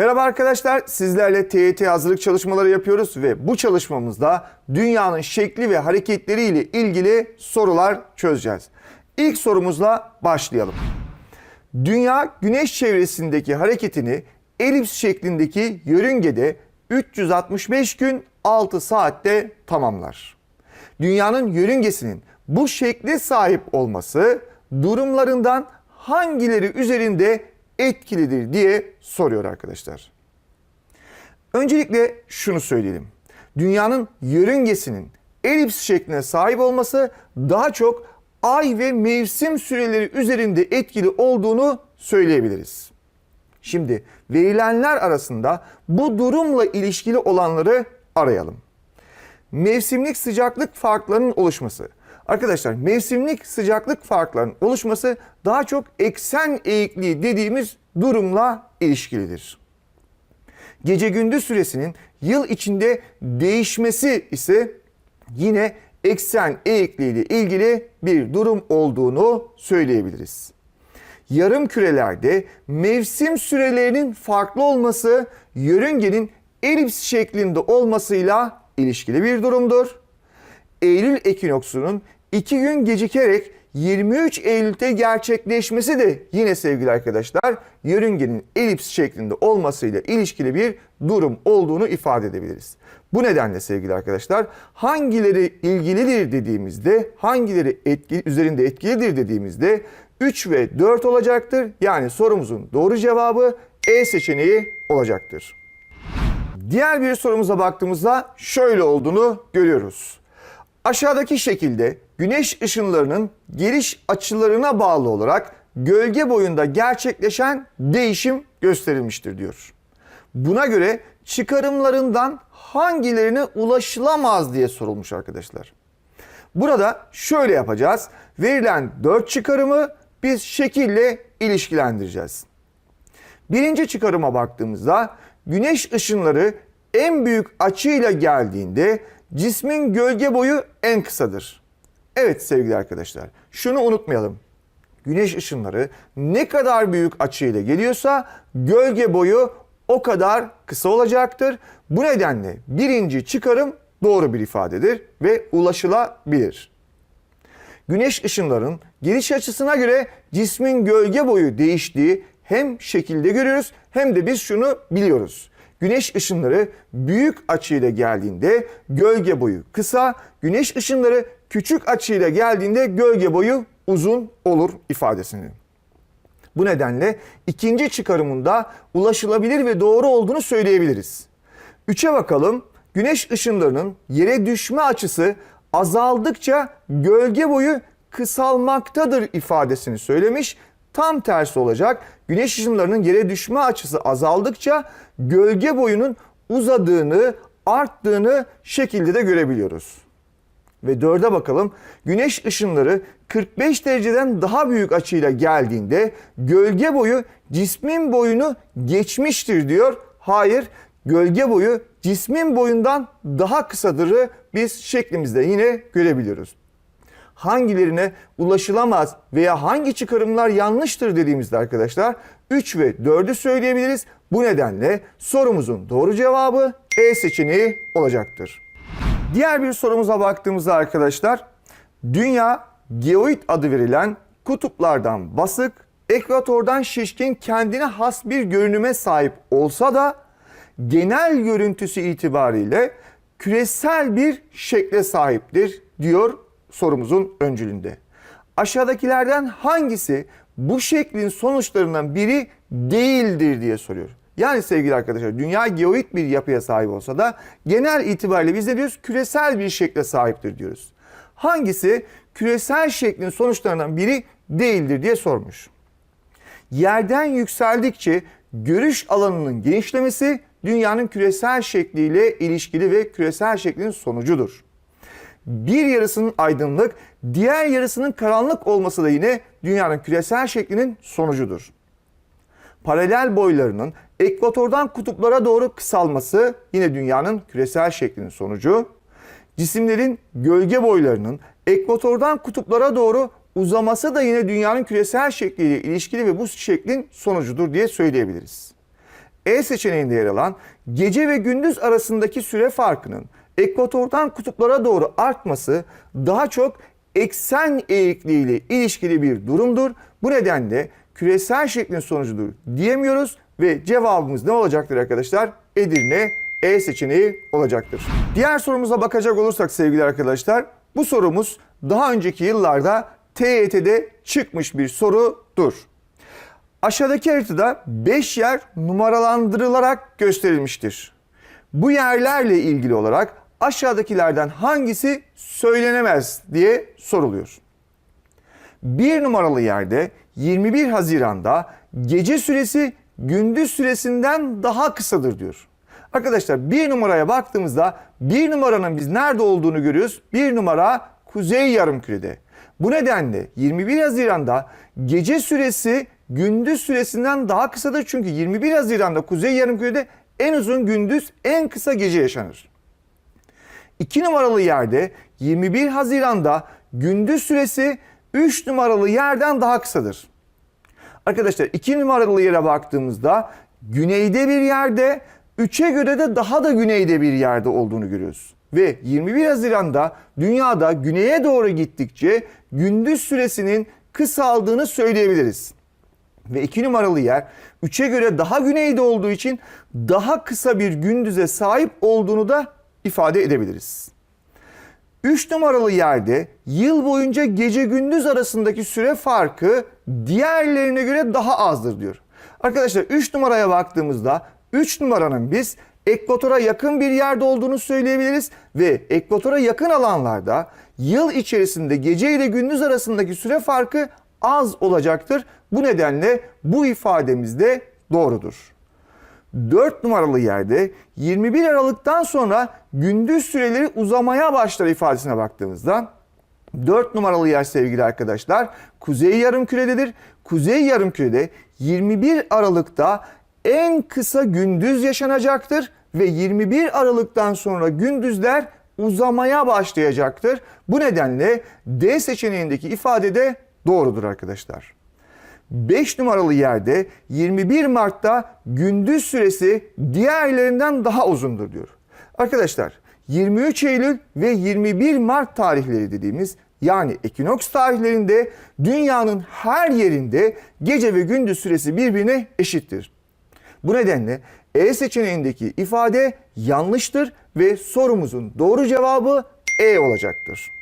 Merhaba arkadaşlar, sizlerle TYT hazırlık çalışmaları yapıyoruz ve bu çalışmamızda dünyanın şekli ve hareketleri ile ilgili sorular çözeceğiz. İlk sorumuzla başlayalım. Dünya güneş çevresindeki hareketini elips şeklindeki yörüngede 365 gün 6 saatte tamamlar. Dünyanın yörüngesinin bu şekle sahip olması durumlarından hangileri üzerinde etkilidir diye soruyor arkadaşlar. Öncelikle şunu söyleyelim. Dünyanın yörüngesinin elips şekline sahip olması daha çok ay ve mevsim süreleri üzerinde etkili olduğunu söyleyebiliriz. Şimdi verilenler arasında bu durumla ilişkili olanları arayalım. Mevsimlik sıcaklık farklarının oluşması. Arkadaşlar mevsimlik sıcaklık farklarının oluşması daha çok eksen eğikliği dediğimiz durumla ilişkilidir. Gece gündüz süresinin yıl içinde değişmesi ise yine eksen eğikliği ile ilgili bir durum olduğunu söyleyebiliriz. Yarım kürelerde mevsim sürelerinin farklı olması yörüngenin elips şeklinde olmasıyla ilişkili bir durumdur. Eylül ekinoksunun iki gün gecikerek 23 Eylül'de gerçekleşmesi de yine sevgili arkadaşlar yörüngenin elips şeklinde olmasıyla ilişkili bir durum olduğunu ifade edebiliriz. Bu nedenle sevgili arkadaşlar hangileri ilgilidir dediğimizde hangileri etkili, üzerinde etkilidir dediğimizde 3 ve 4 olacaktır. Yani sorumuzun doğru cevabı E seçeneği olacaktır. Diğer bir sorumuza baktığımızda şöyle olduğunu görüyoruz. Aşağıdaki şekilde güneş ışınlarının geliş açılarına bağlı olarak gölge boyunda gerçekleşen değişim gösterilmiştir diyor. Buna göre çıkarımlarından hangilerine ulaşılamaz diye sorulmuş arkadaşlar. Burada şöyle yapacağız. Verilen 4 çıkarımı biz şekille ilişkilendireceğiz. Birinci çıkarıma baktığımızda güneş ışınları en büyük açıyla geldiğinde cismin gölge boyu en kısadır. Evet sevgili arkadaşlar şunu unutmayalım. Güneş ışınları ne kadar büyük açıyla geliyorsa gölge boyu o kadar kısa olacaktır. Bu nedenle birinci çıkarım doğru bir ifadedir ve ulaşılabilir. Güneş ışınlarının geliş açısına göre cismin gölge boyu değiştiği hem şekilde görüyoruz hem de biz şunu biliyoruz. Güneş ışınları büyük açıyla geldiğinde gölge boyu kısa, güneş ışınları küçük açıyla geldiğinde gölge boyu uzun olur ifadesini. Bu nedenle ikinci çıkarımında ulaşılabilir ve doğru olduğunu söyleyebiliriz. Üçe bakalım. Güneş ışınlarının yere düşme açısı azaldıkça gölge boyu kısalmaktadır ifadesini söylemiş. Tam tersi olacak. Güneş ışınlarının yere düşme açısı azaldıkça gölge boyunun uzadığını, arttığını şekilde de görebiliyoruz. Ve dörde bakalım. Güneş ışınları 45 dereceden daha büyük açıyla geldiğinde gölge boyu cismin boyunu geçmiştir diyor. Hayır, gölge boyu cismin boyundan daha kısadırı biz şeklimizde yine görebiliyoruz. Hangilerine ulaşılamaz veya hangi çıkarımlar yanlıştır dediğimizde arkadaşlar 3 ve 4'ü söyleyebiliriz. Bu nedenle sorumuzun doğru cevabı E seçeneği olacaktır. Diğer bir sorumuza baktığımızda arkadaşlar dünya geoid adı verilen kutuplardan basık, ekvatordan şişkin kendine has bir görünüme sahip olsa da genel görüntüsü itibariyle küresel bir şekle sahiptir diyor sorumuzun öncülünde. Aşağıdakilerden hangisi bu şeklin sonuçlarından biri değildir diye soruyor. Yani sevgili arkadaşlar dünya geoid bir yapıya sahip olsa da genel itibariyle biz ne diyoruz? Küresel bir şekle sahiptir diyoruz. Hangisi küresel şeklin sonuçlarından biri değildir diye sormuş. Yerden yükseldikçe görüş alanının genişlemesi dünyanın küresel şekliyle ilişkili ve küresel şeklin sonucudur. Bir yarısının aydınlık, diğer yarısının karanlık olması da yine dünyanın küresel şeklinin sonucudur. Paralel boylarının ekvatordan kutuplara doğru kısalması yine dünyanın küresel şeklinin sonucu. Cisimlerin gölge boylarının ekvatordan kutuplara doğru uzaması da yine dünyanın küresel şekliyle ilişkili ve bu şeklin sonucudur diye söyleyebiliriz. E seçeneğinde yer alan gece ve gündüz arasındaki süre farkının ekvatordan kutuplara doğru artması daha çok eksen eğikliğiyle ilişkili bir durumdur. Bu nedenle küresel şeklin sonucudur diyemiyoruz ve cevabımız ne olacaktır arkadaşlar? Edirne E seçeneği olacaktır. Diğer sorumuza bakacak olursak sevgili arkadaşlar, bu sorumuz daha önceki yıllarda TYT'de çıkmış bir sorudur. Aşağıdaki haritada 5 yer numaralandırılarak gösterilmiştir. Bu yerlerle ilgili olarak aşağıdakilerden hangisi söylenemez diye soruluyor. Bir numaralı yerde 21 Haziran'da gece süresi gündüz süresinden daha kısadır diyor. Arkadaşlar bir numaraya baktığımızda bir numaranın biz nerede olduğunu görüyoruz. Bir numara kuzey yarımkürede. Bu nedenle 21 Haziran'da gece süresi gündüz süresinden daha kısadır. Çünkü 21 Haziran'da kuzey yarımkürede en uzun gündüz en kısa gece yaşanır. 2 numaralı yerde 21 Haziran'da gündüz süresi 3 numaralı yerden daha kısadır. Arkadaşlar 2 numaralı yere baktığımızda güneyde bir yerde 3'e göre de daha da güneyde bir yerde olduğunu görüyoruz. Ve 21 Haziran'da dünyada güneye doğru gittikçe gündüz süresinin kısaldığını söyleyebiliriz. Ve 2 numaralı yer 3'e göre daha güneyde olduğu için daha kısa bir gündüze sahip olduğunu da ifade edebiliriz. 3 numaralı yerde yıl boyunca gece gündüz arasındaki süre farkı diğerlerine göre daha azdır diyor. Arkadaşlar 3 numaraya baktığımızda 3 numaranın biz ekvatora yakın bir yerde olduğunu söyleyebiliriz ve ekvatora yakın alanlarda yıl içerisinde gece ile gündüz arasındaki süre farkı az olacaktır. Bu nedenle bu ifademiz de doğrudur. 4 numaralı yerde 21 Aralık'tan sonra gündüz süreleri uzamaya başlar ifadesine baktığımızda 4 numaralı yer sevgili arkadaşlar kuzey yarımkürededir. Kuzey yarımkürede 21 Aralık'ta en kısa gündüz yaşanacaktır ve 21 Aralık'tan sonra gündüzler uzamaya başlayacaktır. Bu nedenle D seçeneğindeki ifade de doğrudur arkadaşlar. 5 numaralı yerde 21 Mart'ta gündüz süresi diğerlerinden daha uzundur diyor. Arkadaşlar 23 Eylül ve 21 Mart tarihleri dediğimiz yani ekinoks tarihlerinde dünyanın her yerinde gece ve gündüz süresi birbirine eşittir. Bu nedenle E seçeneğindeki ifade yanlıştır ve sorumuzun doğru cevabı E olacaktır.